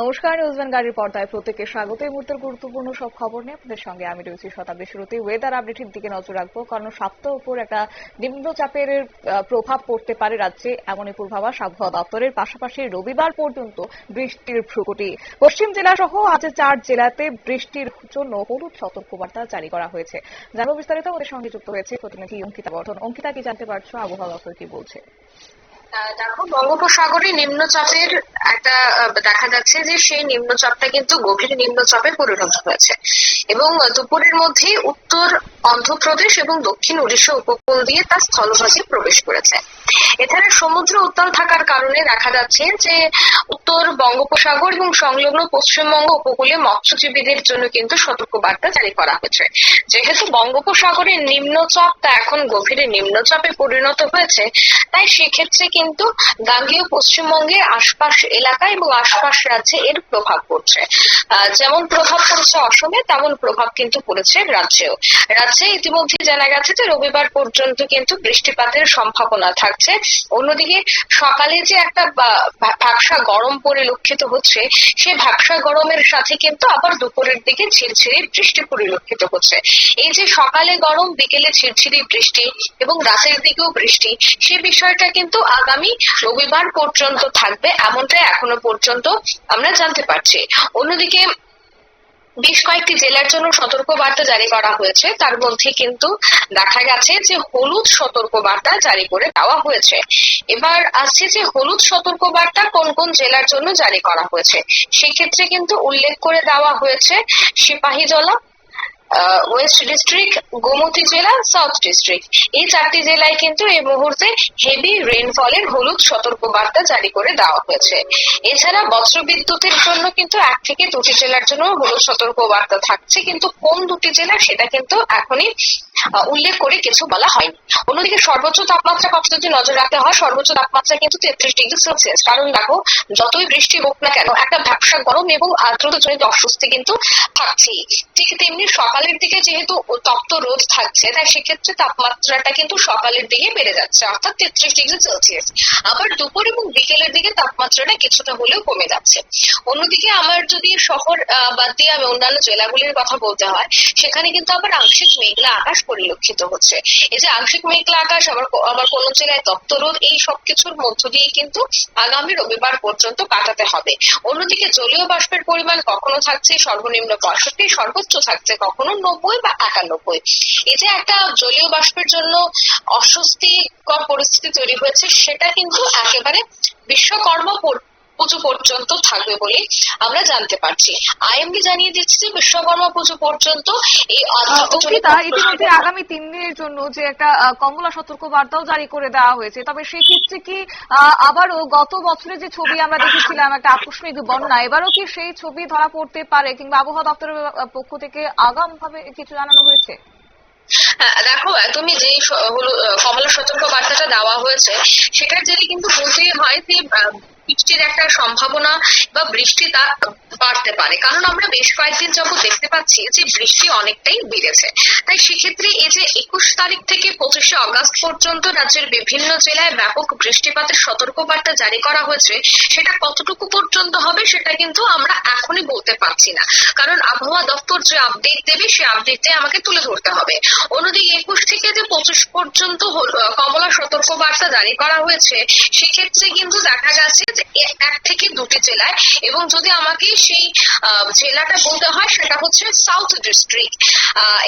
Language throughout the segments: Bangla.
নমস্কার নিউজম্যান গাড়ির পর্দায় প্রত্যেককে স্বাগত। এই মুহূর্তের গুরুত্বপূর্ণ সব খবর নিয়ে আপনাদের সঙ্গে আমি রয়েছি শতাব্দী শুরুতে। ওয়েদার আপডেটের দিকে নজর রাখব, কারণ সপ্তাহ উপর একটা নিম্নচাপের প্রভাব পড়তে পারে রাজ্যে, এমনই পূর্বাভাস আবহাওয়া দপ্তরের। পাশাপাশি রবিবার পর্যন্ত বৃষ্টির ভ্রুকুটি। পশ্চিম জেলা সহ আজ চার জেলাতে বৃষ্টির জন্য হলুদ সতর্কবার্তা জারি করা হয়েছে। জানব বিস্তারিত, আমাদের সঙ্গে যুক্ত হয়েছে প্রতিনিধি অঙ্কিতা বর্ধন। অঙ্কিতা, কি জানতে পারছ? আবহাওয়া দপ্তর কি বলছে? দেখো, বঙ্গোপসাগরে নিম্নচাপের একটা দেখা যাচ্ছে যে সেই নিম্নচাপটা কিন্তু গভীর নিম্নচাপে পরিণত হয়েছে। এবং দুপুরের মধ্যে উত্তর অন্ধ্রপ্রদেশ এবং দক্ষিণ উড়িষ্যা উপকূল দিয়ে তা স্থলভাগে প্রবেশ করেছে। এছাড়া সমুদ্র উত্তাল থাকার কারণে দেখা যাচ্ছে যে উত্তর বঙ্গোপসাগর এবং সংলগ্ন পশ্চিমবঙ্গ উপকূলে মৎস্যজীবীদের জন্য কিন্তু সতর্কবার্তা জারি করা হয়েছে। যেহেতু বঙ্গোপসাগরের নিম্নচাপ তা এখন গভীরে নিম্নচাপে পরিণত হয়েছে, তাই সেক্ষেত্রে কিন্তু গাঙ্গেয় পশ্চিমবঙ্গের আশপাশ এলাকা এবং আশপাশ রাজ্যে এর প্রভাব পড়ছে। যেমন প্রভাব পড়েছে অসমে, তেমন প্রভাব কিন্তু পড়েছে রাজ্যেও। রাজ্যে ইতিমধ্যে জানা গেছে যে রবিবার পর্যন্ত কিন্তু বৃষ্টিপাতের সম্ভাবনা থাকছে। অন্যদিকে সকালে যে একটা বা- ভা- ভ্যাপসা গরম পরিলক্ষিত হচ্ছে সেই ভ্যাপসা গরমের সাথে কিন্তু আবার দুপুরের দিকে ঝিরঝিরি বৃষ্টি পরিলক্ষিত হচ্ছে। এই যে সকালে গরম, বিকেলে ঝিরঝিরি বৃষ্টি এবং রাতের দিকেও বৃষ্টি, সে বিষয়টা কিন্তু আগামী রবিবার পর্যন্ত থাকবে এমনটাই এখনও পর্যন্ত আমরা জানতে পারছি। অন্যদিকে বেশ কয়েকটি জেলার জন্য সতর্কবার্তা জারি করা হয়েছে। তার মধ্যে কিন্তু দেখা গেছে যে হলুদ সতর্ক বার্তা জারি করে দেওয়া হয়েছে। এবার আসছে যে হলুদ সতর্ক বার্তা কোন কোন জেলার জন্য জারি করা হয়েছে। সেক্ষেত্রে কিন্তু উল্লেখ করে দেওয়া হয়েছে সিপাহীজলা ওয়েস্ট ডিস্ট্রিক্ট গোমতী জেলা সাউথ ডিস্ট্রিক্ট এই চারটি জেলায় কিন্তু এই মুহূর্তে হেভি রেনফলের হলুদ সতর্কবার্তা জারি করে দেওয়া হয়েছে। এছাড়া বজ্রবিদ্যুতের জন্য কিন্তু এক থেকে দুটি জেলার জন্য হলুদ সতর্কবার্তা থাকছে, কিন্তু কোন দুটি জেলা সেটা কিন্তু এখনই উল্লেখ করে কিছু বলা হয়নি। অন্যদিকে সর্বোচ্চ তাপমাত্রা কত যদি নজর রাখতে হয়, সর্বোচ্চ তাপমাত্রা কিন্তু তেত্রিশ ডিগ্রি সেলসিয়াস। কারণ দেখো, যতই বৃষ্টি হোক না কেন, একটা ভ্যাবসা গরম এবং আর্দ্রতাজনিত অস্বস্তি কিন্তু থাকছেই। ঠিক তেমনি সকালের দিকে যেহেতু তপ্ত রোদ থাকছে, তাই সেক্ষেত্রে তাপমাত্রাটা কিন্তু সকালের দিকে বেড়ে যাচ্ছে, অর্থাৎ তেত্রিশ ডিগ্রি সেলসিয়াস। আবার দুপুর এবং বিকেলের দিকে তাপমাত্রাটা কিছুটা হলেও কমে যাচ্ছে। অন্যদিকে আমার যদি শহর বাদ দিয়ে আমি অন্যান্য জেলাগুলির কথা বলতে হয়, সেখানে কিন্তু আবার আংশিক মেঘলা আকাশ পরিলক্ষিত হচ্ছে। এই যে আংশিক মেঘলা আকাশ, আবার আবার কোন জেলায় তপ্ত রোদ, এই সব কিছুর মধ্য দিয়ে কিন্তু আগামী রবিবার পর্যন্ত কাটাতে হবে। অন্যদিকে জলীয় বাষ্পের পরিমাণ কখনো থাকছে, সর্বনিম্ন পঁয়ষট্টি সর্বোচ্চ থাকছে কখনো নব্বই বা একানব্বই। এই যে একটা জলীয় বাষ্পের জন্য অস্বস্তিকর পরিস্থিতি তৈরি হয়েছে, সেটা কিন্তু একেবারে বিশ্বকর্মা পুজো পর্যন্ত থাকবে বলে আমরা জানতে পারছি। আইএমডি জানিয়ে দিচ্ছে যে বিশ্বকর্মা পুজো পর্যন্ত এই আহ, ইতিমধ্যে আগামী তিন দিনের জন্য যে একটা কমলা সতর্কবার্তাও জারি করে দেওয়া হয়েছে। তবে সেক্ষেত্রে কি আহ, আবারও গত বছরে যে ছবি আমরা দেখেছিলাম একটা আকস্মিক বন্যা এবারও কি সেই ছবি ধরা পড়তে পারে কিংবা আবহাওয়া দপ্তরের পক্ষ থেকে আগাম ভাবে কিছু জানানো হয়েছে? হ্যাঁ, দেখো, একদমই যে হলো কমলা সতর্ক বার্তাটা দেওয়া হয়েছে, সেটার জেরে কিন্তু বলতেই হয় যে বৃষ্টির একটা সম্ভাবনা বা বৃষ্টি তা বাড়তে পারে। কারণ আমরা বেশ কয়েকদিন যাবত দেখতে পাচ্ছি যে বৃষ্টি অনেকটাই বেড়েছে। তাই সেক্ষেত্রে এই যে একুশ তারিখ থেকে পঁচিশে অগস্ট পর্যন্ত রাজ্যের বিভিন্ন জেলায় ব্যাপক বৃষ্টিপাতের সতর্কবার্তা জারি করা হয়েছে, সেটা কতটুকু পর্যন্ত হবে সেটা কিন্তু আমরা এখনই বলতে পারছি না। কারণ আবহাওয়া দপ্তর যে আপডেট দেবে সেই আপডেটে আমাকে তুলে ধরতে হবে। অন্যদিকে একুশ থেকে যে পঁচিশ পর্যন্ত কমলা সতর্কবার্তা জারি করা হয়েছে, সেক্ষেত্রে কিন্তু দেখা যাচ্ছে যে এক থেকে দুটি জেলায় এবং যদি আমাকে সেই জেলাটা বলতে হয়, সেটা হচ্ছে সাউথ ডিস্ট্রিক্ট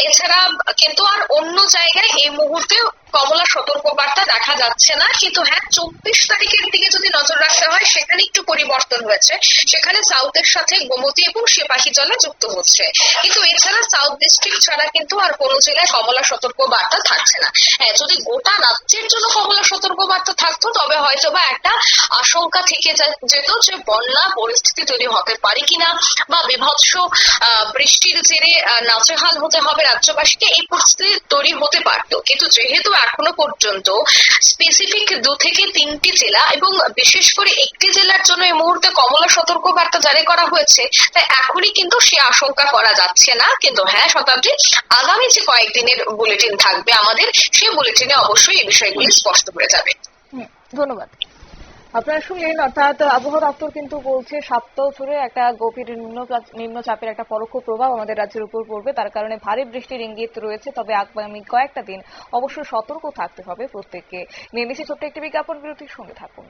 এছাড়া কিন্তু আর অন্য জায়গায় এই মুহূর্তে কমলা সতর্কবার্তা দেখা যাচ্ছে না, কিন্তু হ্যাঁ চব্বিশ তারিখের দিকে যদি নজর রাখতে হয়, সেখানে একটু পরিবর্তন হয়েছে। সেখানে সাউথের সাথে গোমতী এবং সিপাহী জলা যুক্ত হচ্ছে। কিন্তু এছাড়া সাউথ ডিস্ট্রিক্ট ছাড়া কিন্তু আর কোনো জেলায় কমলা সতর্কবার্তা থাকছে না। হ্যাঁ যদি গোটা রাজ্যের জন্য কমলা সতর্কবার্তা থাকতো, তবে হয়তো বা একটা আশঙ্কা থেকে যেত যে বন্যা পরিস্থিতি তৈরি হতে পারে কিনা বা বিভৎস বৃষ্টির জেরে নাচেহাল হতে হবে রাজ্যবাসীকে, এই পরিস্থিতি তৈরি হতে পারতো। কিন্তু যেহেতু এখনও পর্যন্ত স্পেসিফিক দু থেকে তিনটি জেলা এবং বিশেষ করে একটি জেলার জন্য এই মুহূর্তে কমলা সতর্ক বার্তা জারি করা হয়েছে, তাই এখনই কিন্তু সে আশঙ্কা করা যাচ্ছে না। কিন্তু হ্যাঁ শতাব্দী, আগামী যে কয়েকদিনের বুলেটিন থাকবে আমাদের সেই বুলেটিনে অবশ্যই এই বিষয়গুলি স্পষ্ট হয়ে যাবে। ধন্যবাদ। আপনারা শুনলেন, অর্থাৎ আবহাওয়া দপ্তর কিন্তু বলছে সপ্তাহ জুড়ে একটা গভীর নিম্ন চাপের একটা পরোক্ষ প্রভাব আমাদের রাজ্যের উপর পড়বে। তার কারণে ভারী বৃষ্টির ইঙ্গিত রয়েছে, তবে আগামী কয়েকটা দিন অবশ্যই সতর্ক থাকতে হবে প্রত্যেককে। নিয়ে ছোট্ট একটি বিজ্ঞাপন, বিরতির সঙ্গে থাকুন।